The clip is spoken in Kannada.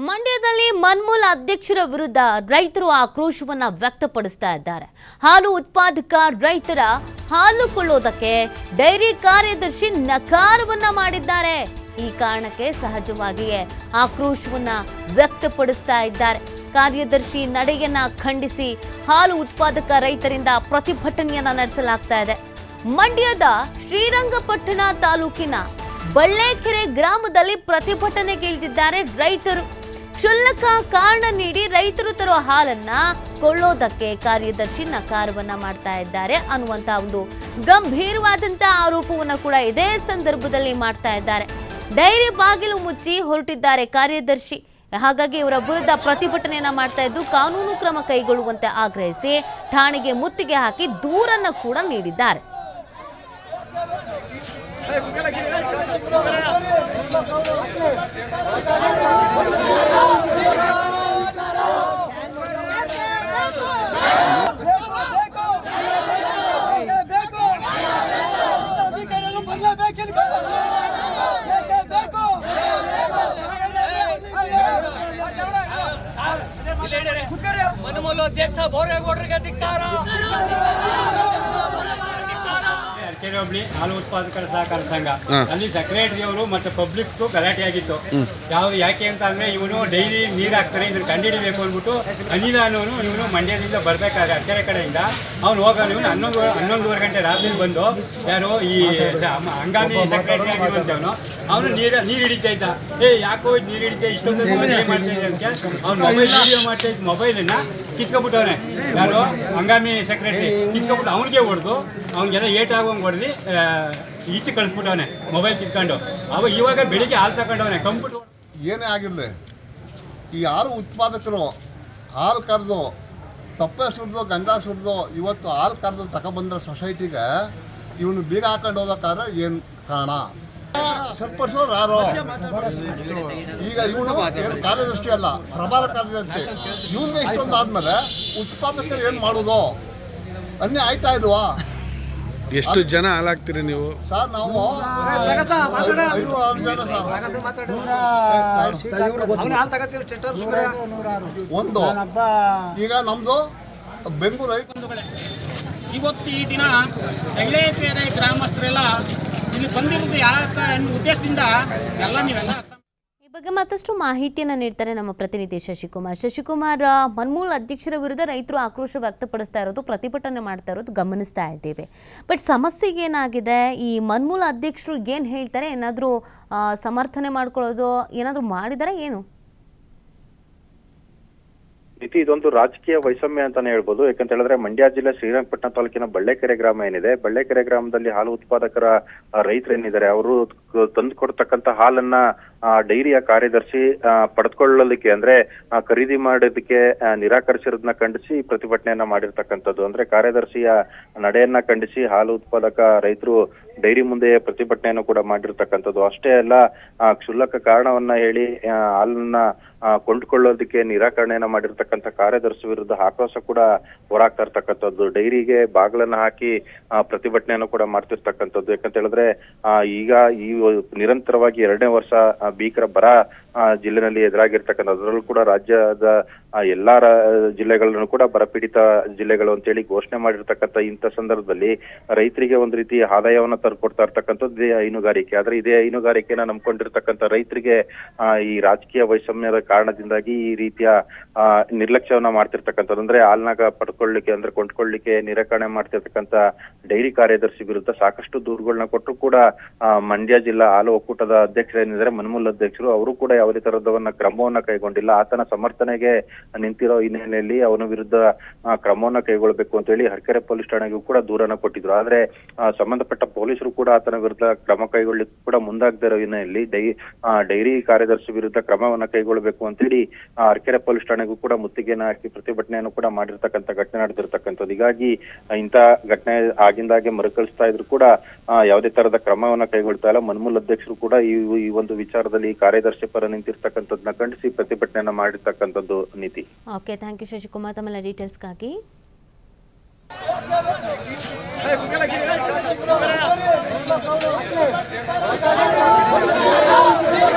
ಮಂಡ್ಯದಲ್ಲಿ ಮನ್ಮೂಲ ಅಧ್ಯಕ್ಷರ ವಿರುದ್ಧ ರೈತರು ಆಕ್ರೋಶವನ್ನ ವ್ಯಕ್ತಪಡಿಸ್ತಾ ಇದ್ದಾರೆ. ಹಾಲು ಉತ್ಪಾದಕ ರೈತರ ಹಾಲು ಕೊಳ್ಳೋದಕ್ಕೆ ಡೈರಿ ಕಾರ್ಯದರ್ಶಿ ನಕಾರವನ್ನ ಮಾಡಿದ್ದಾರೆ. ಈ ಕಾರಣಕ್ಕೆ ಸಹಜವಾಗಿಯೇ ಆಕ್ರೋಶವನ್ನ ವ್ಯಕ್ತಪಡಿಸ್ತಾ ಇದ್ದಾರೆ. ಕಾರ್ಯದರ್ಶಿ ನಡೆಯನ್ನ ಖಂಡಿಸಿ ಹಾಲು ಉತ್ಪಾದಕ ರೈತರಿಂದ ಪ್ರತಿಭಟನೆಯನ್ನ ನಡೆಸಲಾಗ್ತಾ ಇದೆ. ಮಂಡ್ಯದ ಶ್ರೀರಂಗಪಟ್ಟಣ ತಾಲೂಕಿನ ಬಳ್ಳೇಕೆರೆ ಗ್ರಾಮದಲ್ಲಿ ಪ್ರತಿಭಟನೆಗಿಳಿದಿದ್ದಾರೆ ರೈತರು. ಕ್ಷುಲ್ಲಕ ಕಾರಣ ನೀಡಿ ರೈತರು ತರುವ ಹಾಲನ್ನ ಕೊಳ್ಳೋದಕ್ಕೆ ಕಾರ್ಯದರ್ಶಿ ನಕಾರವನ್ನ ಮಾಡ್ತಾ ಇದ್ದಾರೆ ಅನ್ನುವಂತ ಒಂದು ಗಂಭೀರವಾದಂತ ಆರೋಪವನ್ನ ಕೂಡ ಇದೇ ಸಂದರ್ಭದಲ್ಲಿ ಮಾಡ್ತಾ ಇದ್ದಾರೆ ಡೈರಿ ಬಾಗಿಲು ಮುಚ್ಚಿ ಹೊರಟಿದ್ದಾರೆ ಕಾರ್ಯದರ್ಶಿ ಹಾಗಾಗಿ ಇವರ ವಿರುದ್ಧ ಪ್ರತಿಭಟನೆಯನ್ನ ಮಾಡ್ತಾ ಇದ್ದು ಕಾನೂನು ಕ್ರಮ ಕೈಗೊಳ್ಳುವಂತೆ ಆಗ್ರಹಿಸಿ ಠಾಣೆಗೆ ಮುತ್ತಿಗೆ ಹಾಕಿ ದೂರನ್ನ ಕೂಡ ನೀಡಿದ್ದಾರೆ ಮನಮೂಲ ಅಧ್ಯಕ್ಷ ಬೋರೇಗೌಡರಿಗೆ ಹೋಬಳಿ ಹಾಲು ಉತ್ಪಾದಕರ ಸಹಕಾರ ಸಂಘ. ಅಲ್ಲಿ ಸೆಕ್ರೆಟರಿ ಅವರು ಮತ್ತೆ ಪಬ್ಲಿಕ್ಸ್ಗೂ ಗಲಾಟೆ ಆಗಿತ್ತು. ಯಾವ ಯಾಕೆ ಅಂತ ಅಂದ್ರೆ ಇವನು ಡೈಲಿ ನೀರು ಹಾಕ್ತಾರೆ ಇದನ್ನ ಕಂಡುಹಿಡಿಬೇಕು ಅಂದ್ಬಿಟ್ಟು ಅನಿಲ ಅನ್ನೋನು ಇವನು ಮಂಡ್ಯದಿಂದ ಬರ್ಬೇಕಾದ್ರೆ ಅಕ್ಕರೆ ಕಡೆಯಿಂದ. ಅವ್ನು ಹೋಗೋನು ಇವನು ಹನ್ನೊಂದು ಹನ್ನೊಂದುವರೆ ಗಂಟೆ ರಾತ್ರಿ ಬಂದು ಯಾರು ಈ ಹಂಗಾಮಿ ಸೆಕ್ರೆಟರಿ ಆಗಿರುವಂತವನು ಅವನು ನೀರ ನೀರು ಹಿಡಿತಾ ಇದ್ದ. ಏ ಯಾಕೋ ನೀರು ಹಿಡಿತಾ ಇಷ್ಟೊಂದು ಮಾಡ್ತಾ ಇದ್ದೆ ಅಂತ ಅವ್ನು ಮೊಬೈಲ್ ವಿಡಿಯೋ ಮಾಡ್ತಾ ಇದ್ದ ಮೊಬೈಲನ್ನ ಕಿತ್ಕೊಬಿಟ್ಟವನೆ ಯಾರು ಹಂಗಾಮಿ ಸೆಕ್ರೆಟರಿ ಕಿತ್ಕೊಬಿಟ್ಟು ಅವನಿಗೆ ಹೊಡೆದು ಅವ್ನಿಗೆಲ್ಲ ಏಟ್ ಆಗೋಂಗೆ ಹೊಡೆದು ಈಚೆ ಕಳಿಸ್ಬಿಟ್ಟವನೆ ಮೊಬೈಲ್ ಕಿತ್ಕೊಂಡು. ಅವ ಇವಾಗ ಬೆಳಿಗ್ಗೆ ಹಾಲು ತಗೊಂಡವನೆ ಕಂಪ್ಯೂಟರ್ ಏನೇ ಆಗಿರಲಿ ಈ ಹಾಲು ಉತ್ಪಾದಕರು ಹಾಲು ಕರೆದು ತಪ್ಪೆ ಸುರಿದು ಗಂಧ ಸುರಿದು ಇವತ್ತು ಹಾಲು ಕರೆದು ತಗೊಬಂದ ಸೊಸೈಟಿಗೆ ಇವನು ಬೀಗ ಹಾಕೊಂಡು ಹೋಗ್ಬೇಕಾದ್ರೆ ಏನು ಕಾರಣ? ಸರಿಪಡಿಸೋರು ಯಾರು ಈಗ ಇವನು ಏನು ಕಾರ್ಯದರ್ಶಿ ಅಲ್ಲ ಪ್ರಭಾರ ಕಾರ್ಯದರ್ಶಿ. ಇವನಿಗೆ ಇಷ್ಟೊಂದು ಆದ್ಮೇಲೆ ಉತ್ಪಾದಕರು ಏನು ಮಾಡೋದು? ಅನ್ನೇ ಆಯ್ತಾ ಇಲ್ವಾ? ಎಷ್ಟು ಜನ ಹಾಲಾಗ್ತೀರಿ ನೀವು? ಸರ್ ನಾವು ಐನೂರು ಆರು ಜನ ಸರ್. ಒಂದು ಈಗ ನಮ್ದು ಬೆಂಗಳೂರು ಇವತ್ತು ಈ ದಿನ ಹಳ್ಳೇಕೆರೆ ಗ್ರಾಮಸ್ಥರೆಲ್ಲ ಇಲ್ಲಿ ಬಂದಿರೋದು ಯಾವ ಉದ್ದೇಶದಿಂದ ಎಲ್ಲ ನೀವೆಲ್ಲ ಈ ಬಗ್ಗೆ ಮತ್ತಷ್ಟು ಮಾಹಿತಿಯನ್ನು ನೀಡ್ತಾರೆ ನಮ್ಮ ಪ್ರತಿನಿಧಿ ಶಶಿಕುಮಾರ್. ಶಶಿಕುಮಾರ್ ಮನ್ಮೂಲ ಅಧ್ಯಕ್ಷರ ವಿರುದ್ಧ ರೈತರು ಆಕ್ರೋಶ ವ್ಯಕ್ತಪಡಿಸ್ತಾ ಇರೋದು, ಪ್ರತಿಭಟನೆ ಮಾಡ್ತಾ ಇರೋದು ಗಮನಿಸ್ತಾ ಇದ್ದೇವೆ. ಬಟ್ ಸಮಸ್ಯೆಗೆ ಏನಾಗಿದೆ? ಈ ಮನ್ಮೂಲ ಅಧ್ಯಕ್ಷರು ಏನು ಹೇಳ್ತಾರೆ? ಏನಾದರೂ ಸಮರ್ಥನೆ ಮಾಡ್ಕೊಳ್ಳೋದು ಏನಾದರೂ ಮಾಡಿದರೆ ಏನು? ಇತಿ ಇದೊಂದು ರಾಜಕೀಯ ವೈಷಮ್ಯ ಅಂತಾನೆ ಹೇಳ್ಬೋದು. ಯಾಕಂತ ಹೇಳಿದ್ರೆ ಮಂಡ್ಯ ಜಿಲ್ಲೆ ಶ್ರೀರಂಗಪಟ್ಟಣ ತಾಲೂಕಿನ ಬಳ್ಳೇಕೆರೆ ಗ್ರಾಮ ಏನಿದೆ, ಬಳ್ಳೆಕೆರೆ ಗ್ರಾಮದಲ್ಲಿ ಹಾಲು ಉತ್ಪಾದಕರ ರೈತರೇನಿದ್ದಾರೆ ಅವರು ತಂದು ಕೊಡ್ತಕ್ಕಂತ ಹಾಲನ್ನ ಡೈರಿಯ ಕಾರ್ಯದರ್ಶಿ ಪಡೆದುಕೊಳ್ಳಲಿಕ್ಕೆ ಅಂದ್ರೆ ಖರೀದಿ ಮಾಡೋದಕ್ಕೆ ನಿರಾಕರಿಸಿರೋದನ್ನ ಖಂಡಿಸಿ ಪ್ರತಿಭಟನೆಯನ್ನ ಮಾಡಿರ್ತಕ್ಕಂಥದ್ದು. ಅಂದ್ರೆ ಕಾರ್ಯದರ್ಶಿಯ ನಡೆಯನ್ನ ಖಂಡಿಸಿ ಹಾಲು ಉತ್ಪಾದಕ ರೈತರು ಡೈರಿ ಮುಂದೆ ಪ್ರತಿಭಟನೆಯನ್ನು ಕೂಡ ಮಾಡಿರ್ತಕ್ಕಂಥದ್ದು. ಅಷ್ಟೇ ಅಲ್ಲ ಕ್ಷುಲ್ಲಕ ಕಾರಣವನ್ನ ಹೇಳಿ ಹಾಲನ್ನ ಕೊಂಡುಕೊಳ್ಳೋದಕ್ಕೆ ನಿರಾಕರಣೆಯನ್ನ ಮಾಡಿರ್ತಕ್ಕಂಥ ಕಾರ್ಯದರ್ಶಿ ವಿರುದ್ಧ ಆಕ್ರೋಶ ಕೂಡ ಹೊರಾಗ್ತಾ ಇರ್ತಕ್ಕಂಥದ್ದು. ಡೈರಿಗೆ ಬಾಗಿಲನ್ನ ಹಾಕಿ ಪ್ರತಿಭಟನೆಯನ್ನು ಕೂಡ ಮಾಡ್ತಿರ್ತಕ್ಕಂಥದ್ದು. ಯಾಕಂತ ಹೇಳಿದ್ರೆ ಈಗ ಈ ನಿರಂತರವಾಗಿ ಎರಡನೇ ವರ್ಷ ಭೀಕರ ಬರ ಜಿಲ್ಲೆನಲ್ಲಿ ಎದುರಾಗಿರ್ತಕ್ಕಂಥ, ಅದರಲ್ಲೂ ಕೂಡ ರಾಜ್ಯದ ಎಲ್ಲಾ ಜಿಲ್ಲೆಗಳನ್ನು ಕೂಡ ಬರಪೀಡಿತ ಜಿಲ್ಲೆಗಳು ಅಂತೇಳಿ ಘೋಷಣೆ ಮಾಡಿರ್ತಕ್ಕಂಥ ಇಂಥ ಸಂದರ್ಭದಲ್ಲಿ ರೈತರಿಗೆ ಒಂದು ರೀತಿ ಆದಾಯವನ್ನ ತರ್ಕೊಡ್ತಾ ಇರ್ತಕ್ಕಂಥದ್ದು ಇದೇ ಹೈನುಗಾರಿಕೆ. ಆದ್ರೆ ಇದೇ ಹೈನುಗಾರಿಕೆನ ನಂಬ್ಕೊಂಡಿರ್ತಕ್ಕಂಥ ರೈತರಿಗೆ ಈ ರಾಜಕೀಯ ವೈಷಮ್ಯದ ಕಾರಣದಿಂದಾಗಿ ಈ ರೀತಿಯ ನಿರ್ಲಕ್ಷ್ಯವನ್ನ ಮಾಡ್ತಿರ್ತಕ್ಕಂಥದ್ದು. ಅಂದ್ರೆ ಹಾಲ್ನಾಗ ಪಡ್ಕೊಳ್ಳಿಕ್ಕೆ ಅಂದ್ರೆ ಕೊಂಡ್ಕೊಳ್ಳಿಕ್ಕೆ ನಿರಾಕರಣೆ ಮಾಡ್ತಿರ್ತಕ್ಕಂಥ ಡೈರಿ ಕಾರ್ಯದರ್ಶಿ ವಿರುದ್ಧ ಸಾಕಷ್ಟು ದೂರುಗಳನ್ನ ಕೊಟ್ಟರು ಕೂಡ ಮಂಡ್ಯ ಜಿಲ್ಲಾ ಹಾಲು ಒಕ್ಕೂಟದ ಅಧ್ಯಕ್ಷರೇನಿದ್ದಾರೆ ಮನ್ಮೂಲ್ ಅಧ್ಯಕ್ಷರು, ಅವರು ಕೂಡ ಯಾವುದೇ ತರದವನ್ನ ಕ್ರಮವನ್ನ ಕೈಗೊಂಡಿಲ್ಲ. ಆತನ ಸಮರ್ಥನೆಗೆ ನಿಂತಿರೋ ಹಿನ್ನೆಲೆಯಲ್ಲಿ ಅವನ ವಿರುದ್ಧ ಕ್ರಮವನ್ನ ಕೈಗೊಳ್ಳಬೇಕು ಅಂತ ಹೇಳಿ ಹರ್ಕೆರೆ ಪೊಲೀಸ್ ಠಾಣೆಗೂ ಕೂಡ ದೂರನ್ನ ಕೊಟ್ಟಿದ್ರು. ಆದ್ರೆ ಸಂಬಂಧಪಟ್ಟ ಪೊಲೀಸರು ಕೂಡ ಆತನ ವಿರುದ್ಧ ಕ್ರಮ ಕೈಗೊಳ್ಳಿಕ್ಕೆ ಕೂಡ ಮುಂದಾಗದೇ ಇರೋ ಹಿನ್ನೆಲೆಯಲ್ಲಿ ಡೈ ಡೈರಿ ಕಾರ್ಯದರ್ಶಿ ವಿರುದ್ಧ ಕ್ರಮವನ್ನ ಕೈಗೊಳ್ಳಬೇಕು ಅಂತ ಹೇಳಿ ಹರಕೆರೆ ಪೊಲೀಸ್ ಠಾಣೆಗೂ ಕೂಡ ಮುತ್ತಿಗೆನ ಹಾಕಿ ಪ್ರತಿಭಟನೆಯನ್ನು ಕೂಡ ಮಾಡಿರ್ತಕ್ಕಂಥ ಘಟನೆ ನಡೆದಿರ್ತಕ್ಕಂಥದ್ದು. ಹೀಗಾಗಿ, ಇಂಥ ಘಟನೆ ಆಗಿಂದಾಗೆ ಮರುಕಳಿಸ್ತಾ ಇದ್ರು ಕೂಡ ಯಾವುದೇ ತರದ ಕ್ರಮವನ್ನ ಕೈಗೊಳ್ತಾ ಇಲ್ಲ. ಮನ್ಮೂಲ್ ಅಧ್ಯಕ್ಷರು ಕೂಡ ಈ ಒಂದು ವಿಚಾರದಲ್ಲಿ ಕಾರ್ಯದರ್ಶಿ ಪರ ಪರ ನಿಂತಿರ್ತಕ್ಕಂಥದ್ದನ್ನ ಖಂಡಿಸಿ ಪ್ರತಿಭಟನೆಯನ್ನ ಮಾಡಿರ್ತಕ್ಕಂಥದ್ದು ನೀತಿ ಓಕೆ ಥ್ಯಾಂಕ್ ಯು ಶಶಿಕುಮಾರ್ ತಮ್ಮೆಲ್ಲ ಡೀಟೇಲ್ಸ್ಗಾಗಿ Thank.